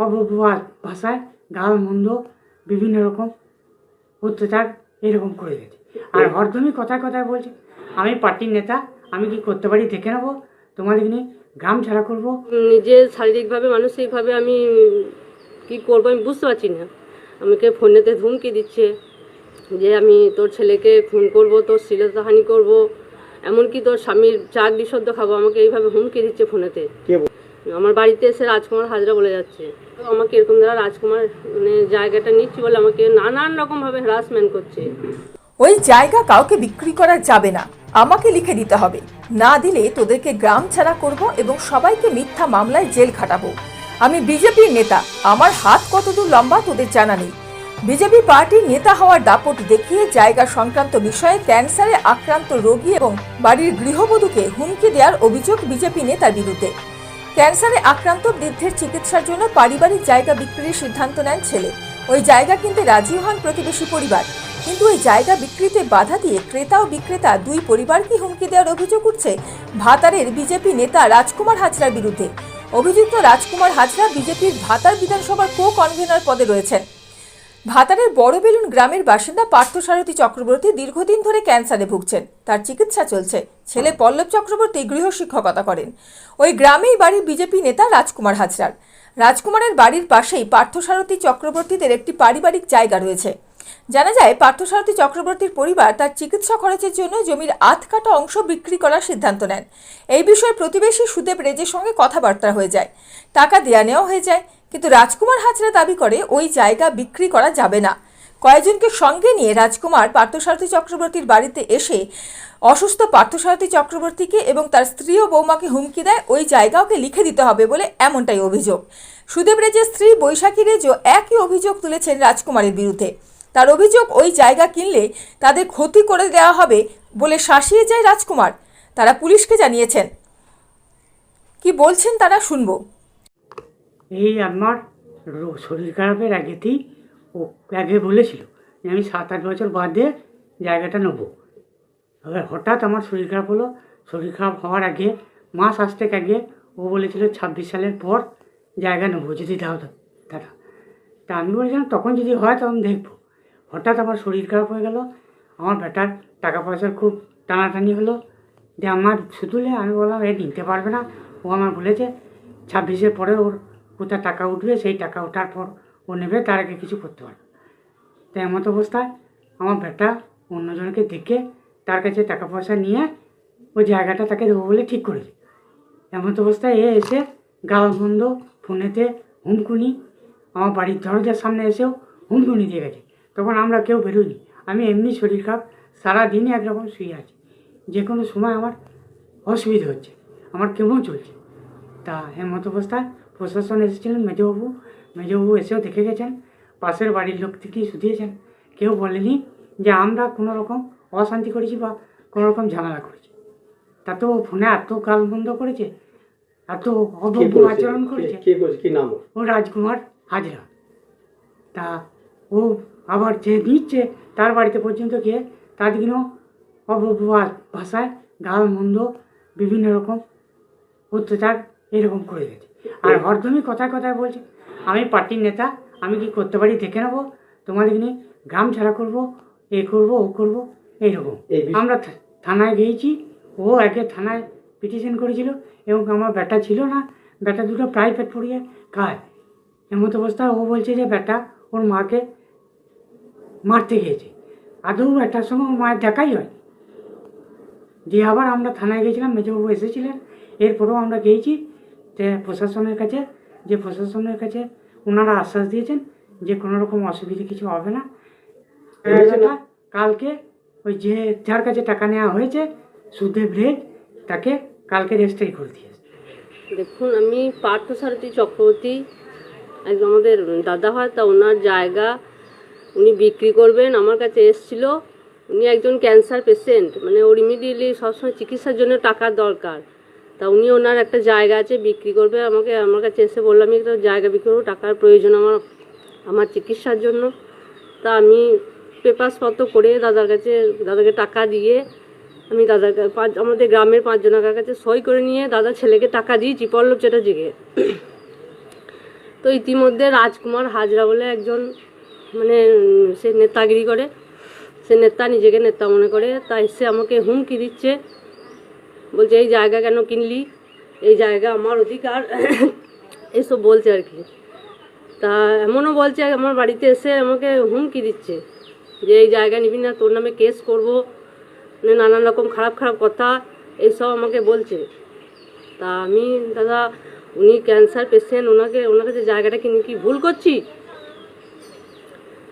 অপবাদ ভাষায় গাল মন্দ বিভিন্ন রকম অত্যাচার এরকম করে গেছে আর হরদমই কথায় কথায় বলছে আমি পার্টির নেতা আমি কি করতে পারি দেখে নেব? তোমাদের নিয়ে গ্রাম ছাড়া করব? নিজের শারীরিকভাবে মানসিকভাবে আমি কি করব আমি বুঝতে পারছি না। আমাকে ফোনেতে ধুমকি দিচ্ছে যে আমি তোর ছেলেকে খুন করব তোর শ্লীলতাহানি করব এমনকি তোর স্বামীর চাক বিশুদ্ধ খাব। আমাকে এইভাবে হুমকি দিচ্ছে ফোনেতে। আমার বাড়িতে এসে রাজকুমার হাজরা বলে যাচ্ছে। আমাকে এরকম দ্বারা রাজকুমার মানে জায়গাটা নিচ্ছি বলে আমাকে নানান রকমভাবে হ্যারাসমেন্ট করছে। ওই জায়গা কাউকে বিক্রি করা যাবে না। আমাকে লিখে দিতে হবে। না দিলে তোদেরকে গ্রাম ছাড়া করব এবং সবাইকে মিথ্যা মামলায় জেল খাটাবো। আমি বিজেপির নেতা। আমার হাত কতদূর লম্বা তোদের জানা নেই। বিজেপি পার্টির নেতা হওয়ার দাপট দেখিয়ে জায়গা সংক্রান্ত বিষয়ে ক্যান্সারে আক্রান্ত রোগী এবং বাড়ির গৃহবধূকে হুমকি দেওয়ার অভিযোগ বিজেপি নেতার বিরুদ্ধে। ক্যান্সারে আক্রান্ত বৃদ্ধের চিকিৎসার জন্য পারিবারিক জায়গা বিক্রির সিদ্ধান্ত নেন ছেলে। ওই জায়গা কিনতে রাজি হন প্রতিবেশী পরিবার। কিন্তু ওই জায়গা বিক্রিতে বাধা দিয়ে ক্রেতা ও বিক্রেতা দুই পরিবারকে হুমকি দেওয়ার অভিযোগ উঠছে ভাতারের বিজেপি নেতা রাজকুমার হাজরার বিরুদ্ধে। অভিযুক্ত রাজকুমার হাজরা বিজেপির ভাতার বিধানসভার কো কনভেনর পদে রয়েছেন। ভাতারের বড় বেলুন গ্রামের বাসিন্দা পার্থসারথী চক্রবর্তী দীর্ঘদিন ধরে ক্যান্সারে ভুগছেন। তার চিকিৎসা চলছে। ছেলে পল্লব চক্রবর্তী গৃহশিক্ষকতা করেন। ওই গ্রামেই বাড়ির বিজেপি নেতা রাজকুমার হাজরার। রাজকুমারের বাড়ির পাশেই পার্থসারথী চক্রবর্তীদের একটি পারিবারিক জায়গা রয়েছে। জানা যায়, পার্থসারথী চক্রবর্তীর পরিবার তার চিকিৎসা খরচের জন্য জমির আধ কাটা অংশ বিক্রি করার সিদ্ধান্ত নেন। এই বিষয়ে প্রতিবেশী সুদেব রেজের সঙ্গে কথাবার্তা হয়ে যায়। টাকা দেয়া নেওয়া হয়ে যায়। কিন্তু রাজকুমার হাজরা দাবি করে, ওই জায়গা বিক্রি করা যাবে না। কয়েকজনকে সঙ্গে নিয়ে রাজকুমার পার্থসারথী চক্রবর্তীর বাড়িতে এসে অসুস্থ পার্থসারথী চক্রবর্তীকে এবং তার স্ত্রী ও বৌমাকে হুমকি দেয়, ওই জায়গা ওকে লিখে দিতে হবে বলে এমনটাই অভিযোগ। সুদেব রেজের স্ত্রী বৈশাখী রেজও একই অভিযোগ তুলেছেন রাজকুমারের বিরুদ্ধে। তার অভিযোগ, ওই জায়গা কিনলে তাদের ক্ষতি করে দেওয়া হবে বলে শাসিয়ে যায় রাজকুমার। তারা পুলিশকে জানিয়েছেন। কি বলছেন তারা শুনব। এই আমার শরীর খারাপের আগেতেই ও আগে বলেছিল যে আমি সাত আট বছর বাদে জায়গাটা নেব। এবার হঠাৎ আমার শরীর খারাপ হলো। শরীর খারাপ হওয়ার আগে, মাস আসতে আগে ও বলেছিল ছাব্বিশ সালের পর জায়গা নেব যদি দাও দাদা তা আমি বলেছিলাম, তখন যদি হয় তখন দেখব। হঠাৎ আমার শরীর খারাপ হয়ে গেল। আমার বেটার টাকা পয়সার খুব টানাটানি হলো। যে আমার শুধুলে আমি বললাম, এ নিতে পারবে না। ও আমার বলেছে, ছাব্বিশের পরে ওর কোথায় টাকা উঠবে সেই টাকা ওঠার পর ও নেবে, তার আগে কিছু করতে পারবে তো এমত অবস্থায় আমার বেটা অন্যজনকে দেখে তার কাছে টাকা পয়সা নিয়ে ওই জায়গাটা তাকে দেবো বলে ঠিক করেছে এমত অবস্থায় এ এসে গালমন্দ, ফোনেতে হুমকুনি, আমার বাড়ির দরজার সামনে এসেও হুমকুনি দিয়ে গেছে। তখন আমরা কেউ বেরোইনি। আমি এমনি শরীর খারাপ, সারাদিনই একরকম শুয়ে আছি। যে কোনো সময় আমার অসুবিধা হচ্ছে, আমার কেমন চলছে। তা এমত অবস্থায় প্রশাসন এসেছিলেন মেজবাবু মেজবাবু এসেও দেখে গেছেন পাশের বাড়ির লোক থেকেই শুধিয়েছেন। কেউ বলেনি যে আমরা কোনো রকম অশান্তি করেছি বা কোনো রকম ঝামেলা করেছি। তা তো ফোনে এত গাল বন্ধ করেছে এত অভব্য আচরণ করেছে। কে নাম ও রাজকুমার হাজরা। তা ও আবার যে দিচ্ছে তার বাড়িতে পর্যন্ত গিয়ে তার দিনও অপবাদ ভাষায় গাল মন্দ বিভিন্ন রকম অত্যাচার এরকম করে গেছে আর হরদমই কথায় কথায় বলছে আমি পার্টির নেতা আমি কি করতে পারি দেখে নেব। তোমাদের নিয়ে গ্রাম ছাড়া করব এ করব ও করব এইরকম। আমরা থানায় গিয়েছি ও একে থানায় পিটিশন করেছিল এবং আমার ব্যাটা ছিল না। ব্যাটা দুটো প্রাইভেট পড়িয়ে খায়। এমত অবস্থায় ও বলছে যে ব্যাটা ওর মাকে মারতে গিয়েছে। আদৌ ব্যাটার সঙ্গে ওর মায়ের দেখাই হয়। দিয়ে আবার আমরা থানায় গিয়েছিলাম মেজবাবু এসেছিলেন। এরপরেও আমরা গিয়েছি যে প্রশাসনের কাছে যে প্রশাসনের কাছে ওনারা আশ্বাস দিয়েছেন যে কোনো রকম অসুবিধা কিছু হবে না। টাকাটা কালকে ওই যে যার কাছে টাকা নেওয়া হয়েছে সুদেব রেগ তাকে কালকে রেজিস্ট্রি করে দিয়েছে দেখুন আমি পার্থসারথী চক্রবর্তী একজন আমাদের দাদা হয় তা ওনার জায়গা উনি বিক্রি করবেন আমার কাছে এসছিল। উনি একজন ক্যান্সার পেশেন্ট মানে ওর ইমিডিয়েটলি সবসময় চিকিৎসার জন্য টাকার দরকার। তা উনি ওনার একটা জায়গা আছে বিক্রি করবে, আমাকে, আমার কাছে এসে বললাম আমি একটা জায়গা বিক্রি করব, টাকার প্রয়োজন আমার আমার চিকিৎসার জন্য। তা আমি পেপারসপত্র করে দাদার কাছে, দাদাকে টাকা দিয়ে আমি দাদার পাঁচ, আমাদের গ্রামের পাঁচজনের কাছে সই করে নিয়ে দাদা ছেলেকে টাকা দিয়েছি, পল্লব চ্যাটার্জিকে। তো ইতিমধ্যে রাজকুমার হাজরা বলে একজন মানে সে নেতাগিরি করে, সে নেতা নিজেকে নেতা মনে করে তাই সে আমাকে হুমকি দিচ্ছে। বলছে, এই জায়গা কেন কিনলি? এই জায়গা আমার অধিকার। এসব বলছে আর কি। তা এমনও বলছে, আমার বাড়িতে এসে আমাকে হুমকি দিচ্ছে যে, এই জায়গা নিবি না, তোর নামে কেস করব মানে নানান রকম খারাপ খারাপ কথা, এইসব আমাকে বলছে। তা আমি, দাদা, উনি ক্যান্সার পেশেন্ট ওনাকে ওনার কাছে জায়গাটা কিনে, কি ভুল করছি?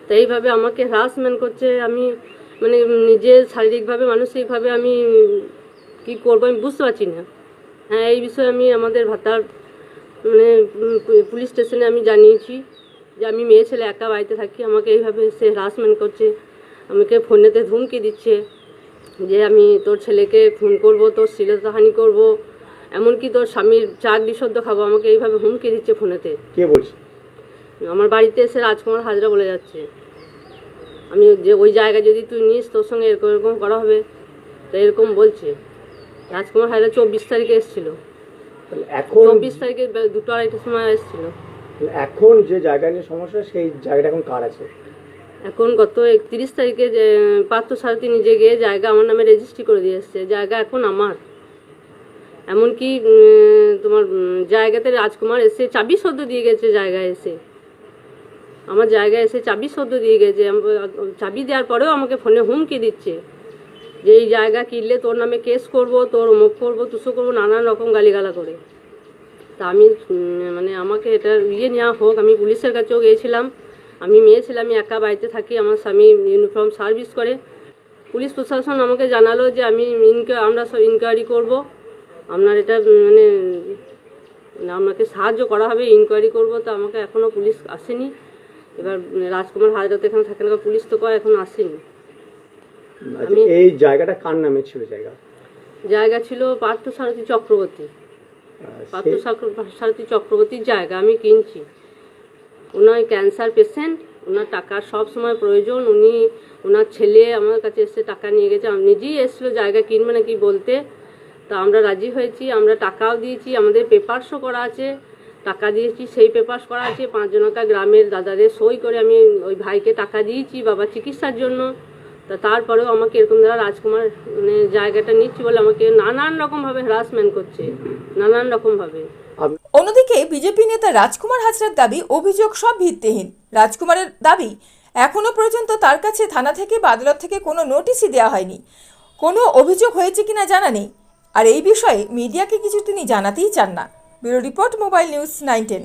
তো এইভাবে আমাকে হ্রাসমেন্ট করছে। আমি মানে নিজে শারীরিকভাবে, মানসিকভাবে আমি কি করব আমি বুঝতে পারছি না। হ্যাঁ এই বিষয়ে আমি আমাদের ভাতার মানে পুলিশ স্টেশনে আমি জানিয়েছি যে আমি মেয়ে ছেলে একা বাড়িতে থাকি আমাকে এইভাবে সে হ্রাসমেন্ট করছে আমাকে ফোনেতে ধুমকি দিচ্ছে যে আমি তোর ছেলেকে খুন করব তোর শ্লীলতাহানি করব এমনকি তোর স্বামীর চাক বিশুদ্ধ খাব আমাকে এইভাবে হুমকি দিচ্ছে ফোনেতে কে বলছে? আমার বাড়িতে এসে রাজকুমার হাজরা বলে যাচ্ছে। আমি যে ওই জায়গা যদি তুই নিস তোর সঙ্গে এরকম এরকম করা হবে তো এরকম বলছে। রাজকুমার হাজরা চব্বিশ তারিখে এসেছিল। এখন চব্বিশ তারিখে দুটো আড়াইটার সময় এসেছিল। এখন যে জায়গা নিয়ে সমস্যা সেই জায়গাটা এখন কার আছে? এখন গত একত্রিশ তারিখে যে পার্থ সারথী নিজে গিয়ে জায়গা আমার নামে রেজিস্ট্রি করে দিয়ে এসছে। জায়গা এখন আমার। এমনকি তোমার জায়গাতে রাজকুমার এসে চাবি সদ্য দিয়ে গেছে জায়গায় এসে। আমার জায়গায় এসে চাবি সদ্য দিয়ে গেছে। চাবি দেওয়ার পরেও আমাকে ফোনে হুমকি দিচ্ছে। যে এই জায়গা কিনলে তোর নামে কেস করব, তোর অমুক করব তুসো করব, নানান রকম গালিগালা করে। তা আমি মানে আমাকে এটা ইয়ে নেওয়া হোক, আমি পুলিশের কাছেও গিয়েছিলাম, আমি মেয়ে ছিলাম আমি একা বাড়িতে থাকি, আমার স্বামী ইউনিফর্ম সার্ভিস করে। পুলিশ প্রশাসন আমাকে জানালো যে আমি ইনকো আমরা সব ইনকোয়ারি করব, আপনার এটা মানে আপনাকে সাহায্য করা হবে ইনকোয়ারি করব, তো আমাকে এখনও পুলিশ আসেনি। এবার রাজকুমার হাজরা তো এখানে থাকে না, পুলিশ তো কয় এখন আসেনি। এই জায়গাটা কার নামে ছিল জায়গা? জায়গা ছিল পার্থ সারথী চক্রবর্তী। পার্থ সারথী চক্রবর্তীর জায়গা আমি কিনছি। ওনার ক্যান্সার পেশেন্ট ওনার টাকার সব সময় প্রয়োজন। উনি ওনার ছেলে আমার কাছে এসে টাকা নিয়ে গেছে। আমি নিজেই এসেছিল জায়গা কিনবে নাকি বলতে। তা আমরা রাজি হয়েছি আমরা টাকাও দিয়েছি আমাদের পেপারসও করা আছে। টাকা দিয়েছি সেই পেপারস করা আছে। পাঁচজনকা গ্রামের দাদাদের সই করে আমি ওই ভাইকে টাকা দিয়েছি বাবা চিকিৎসার জন্য। তা তারপরেও আমাকে এরকম দ্বারা রাজকুমার মানে জায়গাটা নিচ্ছি বলে আমাকে নানান রকমভাবে হ্রাসমেন্ট করছে, নানান রকমভাবে। অন্যদিকে বিজেপি নেতা রাজকুমার হাজরার দাবি, অভিযোগ সব ভিত্তিহীন। রাজকুমারের দাবি, এখনও পর্যন্ত তার কাছে থানা থেকে বা আদালত থেকে কোনো নোটিশই দেওয়া হয়নি। কোনো অভিযোগ হয়েছে কিনা জানা নেই। আর এই বিষয়ে মিডিয়াকে কিছু তিনি জানাতেই চান না। Bureau report, mobile news nine ten